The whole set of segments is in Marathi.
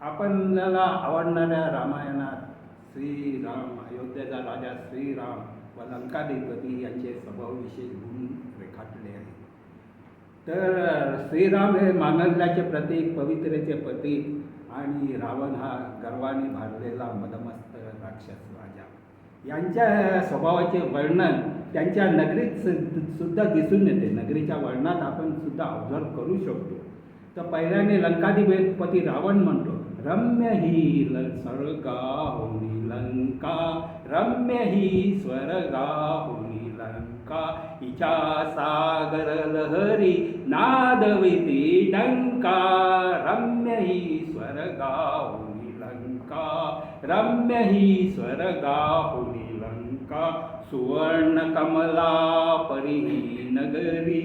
आपणाला आवडणाऱ्या रामायणात श्रीराम अयोध्येचा राजा श्रीराम व लंकाधिपती यांचे स्वभावविशेष गुण रेखाटले आहे. तर श्रीराम हे मानल्याचे प्रतीक पवित्रेचे प्रतीक आणि रावण हा गर्वाने भारलेला मदमस्त राक्षस राजा. यांच्या स्वभावाचे वर्णन त्यांच्या नगरीत सुद्धा दिसून येते. नगरीच्या वर्णनात आपण सुद्धा ऑब्झर्व करू शकतो. तर पहिल्याने लंकाधिपती रावण म्हणतो रम्य ही ल स्वर्गा होनी लंका रम्य ही स्वर्गा होनी लंका हिच्या सागर लहरी नादविती डंका रम्य ही स्वर्गा होनी लंका रम्य ही स्वर्गा होनी लंका सुवर्ण कमला परिही नगरी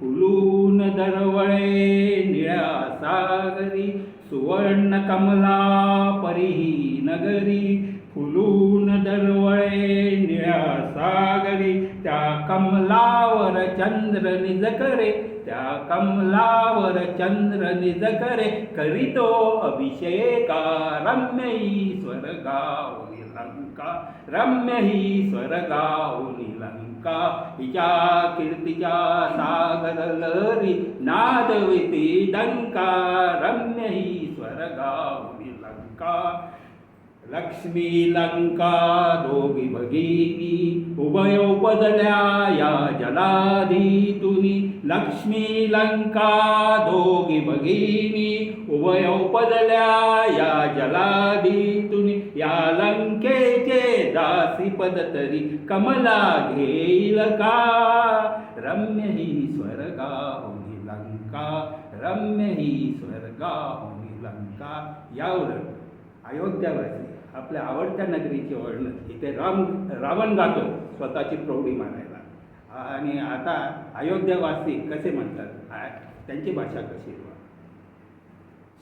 फुलून दरवळे निळ्या सागरी सुवर्ण कमला परिही नगरी फुलून दरवळे निळ्या सागरी त्या कमलावर चंद्र निज करे त्या कमलावर चंद्र निज करे करीतो अभिषेका रम्य ही स्वर्गावली लंका रम्य ही स्वर्गावली लंका. हिच्या कीर्तीच्या सागर लहरी नादविती डंका रम्य ही स्वर्गावली लंका. लक्ष्मी लंका दोघी भगिनी उभयोपदल्या या जलाधीतुनी लक्ष्मी लंका दोघी भगिनी या जलाधीतुनी या लंकेचे दासी पद तरी कमला घेईल का रम्य ही स्वर्गा होनी लंका रम्य ही स्वर्गा होनी लंका। यावर अयोध्यावासी आपल्या आवडत्या नगरीचे वर्णन इथे राम रावण गातो स्वतःची प्रौढी मानायला. आणि आता अयोध्यावासी कसे म्हणतात? त्यांची भाषा कशी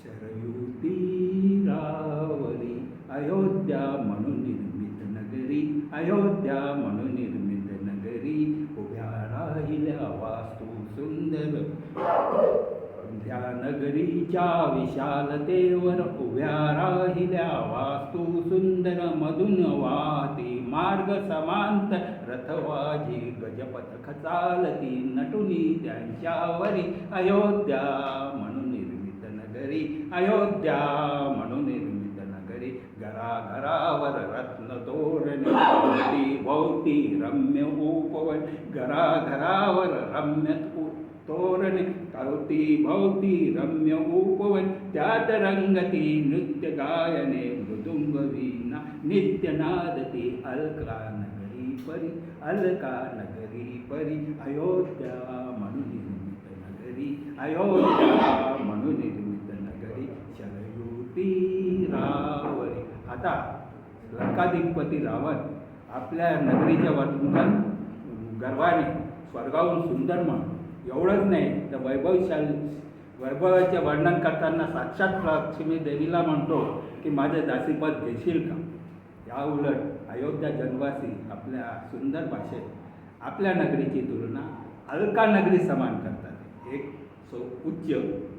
शरयुती रावली अयोध्या म्हणून निर्मित नगरी अयोध्या म्हणून निर्मित नगरी उभ्या राहिल्या वास्तू सुंदर. नगरीच्या विशालतेवर उभ्या राहिल्या वास्तू सुंदर मधून वाहती मार्ग समांत. रथवाजी गजपथक चालती नटुनी त्यांच्यावरी अयोध्या म्हणून निर्मित नगरी. अयोध्या म्हणून निर्मित नगरी. घराघरावर रत्न तोरणी भोवती रम्य उपवन. घराघरावर रम्य तोरणे कवती भवती रम्य उपवन त्यात रंगती नृत्य गायने मृदुंग वीणा नित्य नादती अलका नगरी परी अलका नगरी परी अयोध्या म्हणून निर्मित नगरी अयोध्या म्हणून निर्मित नगरी शरयुती रावरी. आता लंकाधिपती रावण आपल्या नगरीच्या वर्णन गर्वाने स्वर्गाहून सुंदर म्हणतो एवढंच नाही. तर वैभवशाली वैभवाचे वर्णन करताना साक्षात लक्ष्मी देवीला म्हणतो की माझे दासीपद घेशील का? या उलट अयोध्या जनवासी आपल्या सुंदर भाषेत आपल्या नगरीची तुलना अलका नगरी समान करतात. एक सो उच्च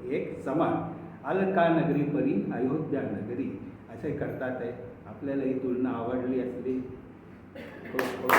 एक समान. अलका नगरी परी अयोध्या नगरी असे करतात. आहे आपल्याला ही तुलना आवडली असली. हो, हो.